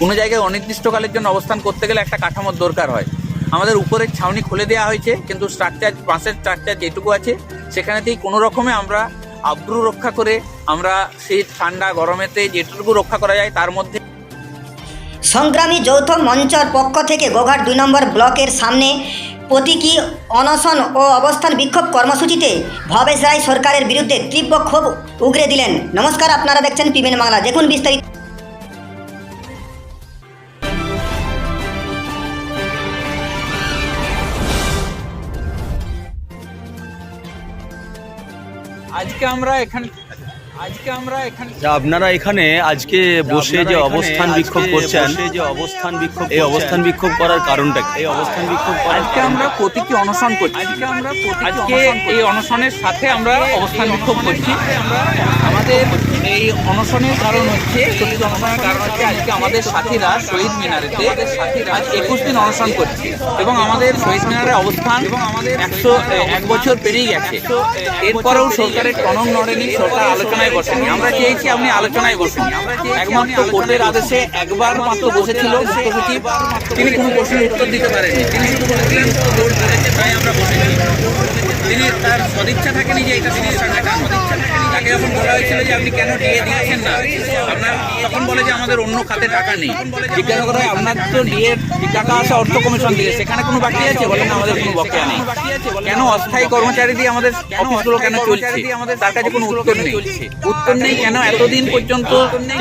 কোনো জায়গায় অনির্দিষ্টকালের জন্য অবস্থান করতে গেলে একটা কাঠামোর দরকার হয়। আমাদের উপরের ছাউনি খুলে দেওয়া হয়েছে, কিন্তু স্ট্রাকচার বাঁশের স্ট্রাকচার যেটুকু আছে, সেখানেতেই কোনো রকমে আমরা আব্রু রক্ষা করে আমরা সেই ঠান্ডা গরমেতে যেটুকু রক্ষা করা যায়, তার মধ্যে সংগ্রামী যৌথ মঞ্চর পক্ষ থেকে গোঘাট দুই নম্বর ব্লকের সামনে প্রতীকী অনশন ও অবস্থান বিক্ষোভ কর্মসূচিতে ভবেশ রায় সরকারের বিরুদ্ধে তীব্র ক্ষোভ উগরে দিলেন। নমস্কার, আপনারা দেখছেন পিবেন বাংলা। দেখুন বিস্তারিত। আজকে আমরা এখানে যা আপনারা এখানে আজকে বসে যে অবস্থান বিক্ষোভ করছেন যে অবস্থান বিক্ষোভ এই অবস্থান বিক্ষোভ করার কারণটা কি? এই অবস্থান বিক্ষোভ আজকে আমরা প্রতীকী অনশন করছি। আজকে আমরা আজকে এই অনশনের সাথে আমরা অবস্থান বিক্ষোভ করছি। আমাদের এই অনশনের কারণ হচ্ছে প্রতীকী অনশনের কারণ হচ্ছে আজকে আমাদের সাথীরা শহীদ মিনারেতে আজ একুশ দিন অনশন করছে। এবং আমাদের শহীদ মিনারের অবস্থান এবং আমাদের একশো এক বছর পেরিয়ে গেছে। এরপরেও সরকারের টনক নড়েনি সরকার আলোচনায় বসেনি আমরা চেয়েছি আপনি আলোচনায় বসেন একমাত্র কোর্টের আদেশে একবার মাত্র বসেছিল মুখ্য সচিব তিনি কোনো প্রশ্নের উত্তর দিতে পারেননি। তিনি শুধু বলেছিলেন কোর্ট বলেছে তাই আমরা বসেছি। তিনি তার সদিচ্ছা থাকেনি যে এটা সমস্যা কাটানো তাকে যখন বলা হয়েছিল যে আপনি কেন ডিএ দিয়েছেন না? আপনার তখন বলে যে আমাদের অন্য খাতে টাকা নেই। জিজ্ঞাসা করা হয় আপনার তো ডিএ টাকা আসে অর্থ কমিশন দিয়ে সেখানে কোনো বাকি আছে বলেন আমাদের কোনো বকেয়া নেই। কেন অস্থায়ী কর্মচারী দিয়ে আমাদের অফিসগুলো কেন চলছে? তার কাছে কোনো উত্তর নেই। উত্তর নেই কেন এতদিন পর্যন্ত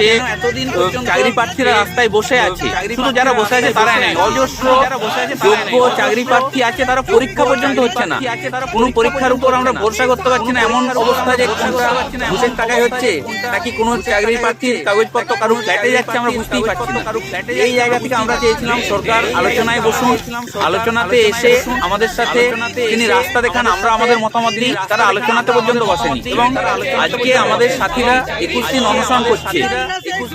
যে এতদিন চাকরি প্রার্থীরা রাস্তায় বসে আছে? শুধু যারা বসে আছে তারা নেই অজস্র যোগ্য চাকরি প্রার্থী আছে তারা পরীক্ষা পর্যন্ত হচ্ছে না। কোনো পরীক্ষার উপর আমরা ভরসা করতে পারছি না। এমন অবস্থা যে ঘুষের টাকায় হচ্ছে? নাকি কোনো চাকরি প্রার্থীর কাগজপত্র কারও ফ্ল্যাটে যাচ্ছে আমরা বুঝতেই পারছি না। এই জায়গা থেকে আমরা চেয়েছিলাম সরকার আলোচনায় বসুন। আলোচনাতে এসে আমাদের সাথে তিনি রাস্তা দেখান, আমরা আমাদের মতামত দিই, তারা আলোচনাতে পর্যন্ত বসেনি। এবং আজকে আমাদের সাথীরা একুশ দিন অনশন করছে।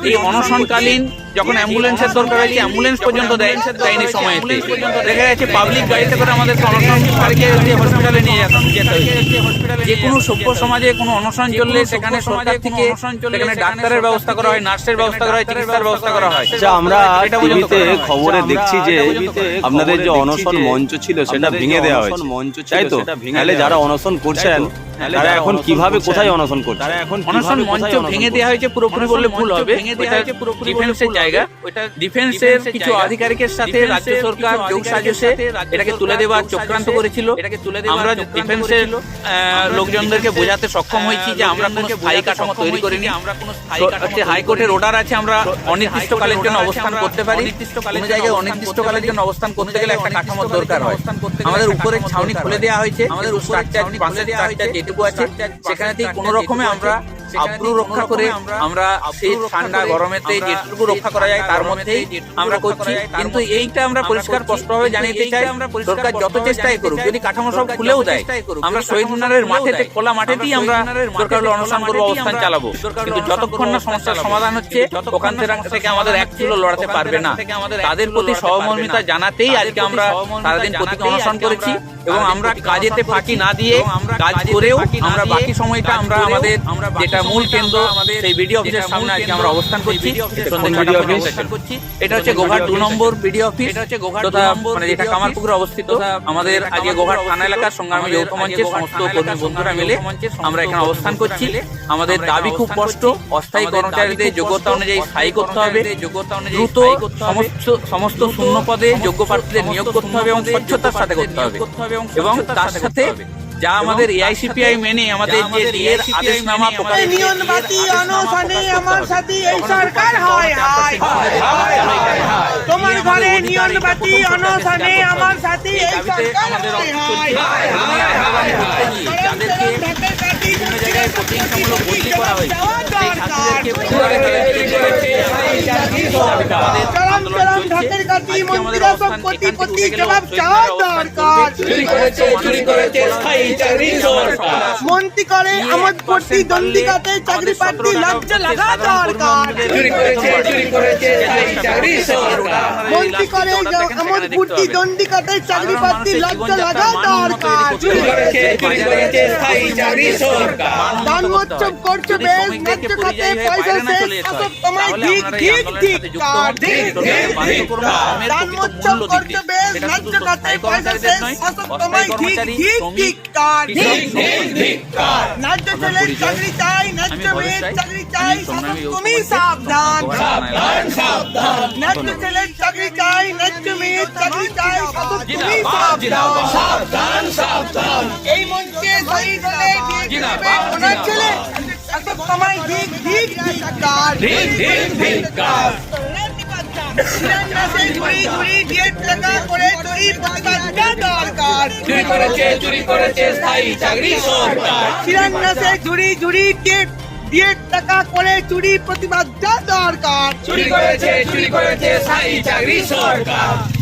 এই অনশনকালীন যখন অ্যাম্বুলেন্সের দরকার হয়েছে অ্যাম্বুলেন্স পর্যন্ত দেয় দেয়নি সময়তে দেখা যাচ্ছে পাবলিক গাড়িতে করে আমাদের অনশনকারীকে হসপিটালে নিয়ে যেতে যেতে হয়েছে যে কোনো সভ্য সমাজে কোনো অনশন চললে সেখানে সরকার থেকে সেখানে ডাক্তারের ব্যবস্থা করা হয় নার্সের ব্যবস্থা করা হয় চিকিৎসার ব্যবস্থা করা হয়। আচ্ছা আমরা এটা পর্যন্ত টিভিতে খবরে দেখছি যে আপনাদের যে অনশন মঞ্চ ছিল সেটা ভেঙে দেওয়া অনশন হয়েছে। মঞ্চ ছিল তাই তো? তাহলে যারা অনশন করছেন তারা এখন কীভাবে কোথায় অনশন করছে তারা এখন অনশন মঞ্চ ভেঙে দেওয়া হয়েছে পুরোপুরি বললে ভুল হবে ভেঙে দেওয়া ওইটা ডিফেন্সের জায়গা। ডিফেন্সের কিছু আধিকারিকের সাথে রাজ্য সরকার যোগ সাজসে এটাকে তুলে দেওয়ার চক্রান্ত করেছিল। আমরা ডিফেন্সের লোকজনদেরকে বোঝাতে সক্ষম হয়েছি যে আমরা কোনো স্থায়ী কাঠামো তৈরি করিনি। আমরা কোনো হাইকোর্টের অর্ডার আছে আমরা অনির্দিষ্টকালের জন্য অবস্থান করতে পারি। কোনো জায়গায় অনির্দিষ্টকালের জন্য অবস্থান করতে গেলে একটা কাঠামো দরকার হয়। আমাদের উপরের ছাউনি খুলে দেওয়া হয়েছে। আমাদের স্ট্রাকচার স্ট্রাকচার যেটুকু আছে সেখানেতেই কোনো রকমে আমরা আব্রু রক্ষা করে আমরা সেই ঠান্ডা গরমেতে যেটুকু রক্ষা করা যায় তার মধ্যেই আমরা করছি। কিন্তু এইটা আমরা পরিষ্কার স্পষ্টভাবে জানিয়ে চাই সরকার যত চেষ্টাই করুক যদি কাঠামো সব খুলেও দেয় আমরা শহীদ মিনারের মাঠেতে খোলা মাঠেতেই আমরা দরকার হলে অনশন করব অবস্থান চালাবো। কিন্তু যতক্ষণ না সমস্যার সমাধান হচ্ছে ওখান থেকে- থেকে আমাদের এক চুলো লড়াতে পারবে না। তাদের প্রতি সহমর্মিতা জানাতেই আজকে আমরা সারাদিন প্রতীক অনশন করেছি এবং আমরা কাজেতে ফাঁকি না দিয়ে কাজ করেও আমরা বাকি সময়টা আমরা আমাদের যেটা মূল কেন্দ্র সেই বিডিও অফিসের সামনে আজকে আমরা অবস্থান করছি করছি। এটা হচ্ছে গোঘাট দু নম্বর বিডিও অফিস তথা মানে যেটা কামারপুকুরে অবস্থিত আমাদের আজকে গোঘাট থানা এলাকার সংগ্রামী যৌথ মঞ্চের সমস্ত কর্মী বন্ধুরা মিলে আমরা এখানে অবস্থান করছি। আমাদের দাবি খুব স্পষ্ট অস্থায়ী কর্মচারীদের যোগ্যতা অনুযায়ী স্থায়ী করতে হবে। দ্রুত সমস্ত সমস্ত শূন্য পদে যোগ্য প্রার্থীদের নিয়োগ করতে হবে এবং স্বচ্ছতার সাথে করতে হবে। এবং তার সাথে যা আমাদের এআইসিপিআই মেনে আমাদের যে ডিএর আদেশনামা প্রকাশ নিয়নবাতি অনশনে আমার সাথে এই সরকার হয় হায় তোমার ঘরে নিয়নবাতি অনশনে আমার সাথে এই সরকার হয় হায় জায়গায় প্রতিহিংসামূলক বদলি করা হয়েছে সেই ছাত্রীদেরকে পুনরায় আমাদের আন্দোলন চলছে। আমাদের অবস্থান এখান থেকে উঠে করবে। চুরি করেছে চুরি করেছে স্থায়ী চাকরি সরকার মন্ত্রী করে আমার প্রতি চাকরি প্রার্থী লজ্জা লাগা দরকার। চুরি করেছে চুরি করেছে স্থায়ী চাকরি সরকার দণ্ডি করে এমন ফুর্তি চাকরি প্রার্থী লজ্জা লাগা দরকার। চুরি করেছে চুরি করেছে স্থায়ী চাকরি সরকার ঠিক দানমোৎসব করছ বেশ ন্যায্য খাতে পয়সা শেষ শাসক তোমায় ঠিক ঠিক ঠিক কার ঠিক ঠিক ঠিক কার ন্যায্য ছেলের চাকরি চাই ন্যায্য মেয়ের চাকরি চাই শাসক তুমি সাবধান। সাবধান সাবধান। ন্যায্য ছেলের চাকরি চাই ন্যায্য মেয়ের চাকরি চাই শাসক তুমি সাবধান। সাবধান। সাবধান এই মঞ্চে শহীদ হলে দিয়ে দেবে ওনার ছেলে শাসক কার চুরি করেছে, চুরি শিলান্যাসে টাকা করে চুরি প্রতিবাদটা দরকার চুরি করেছে চুরি করেছে স্থায়ী চাকরি সরকার।